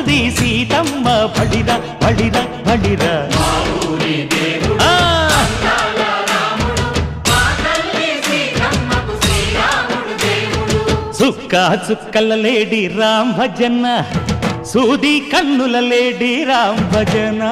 కోరిల్ది సీతమ్మ బడిర బడిర బడిర ఆ, చుక్కల లేడి రామ్ భజన సూది కన్నుల లేడి రామ్ భజన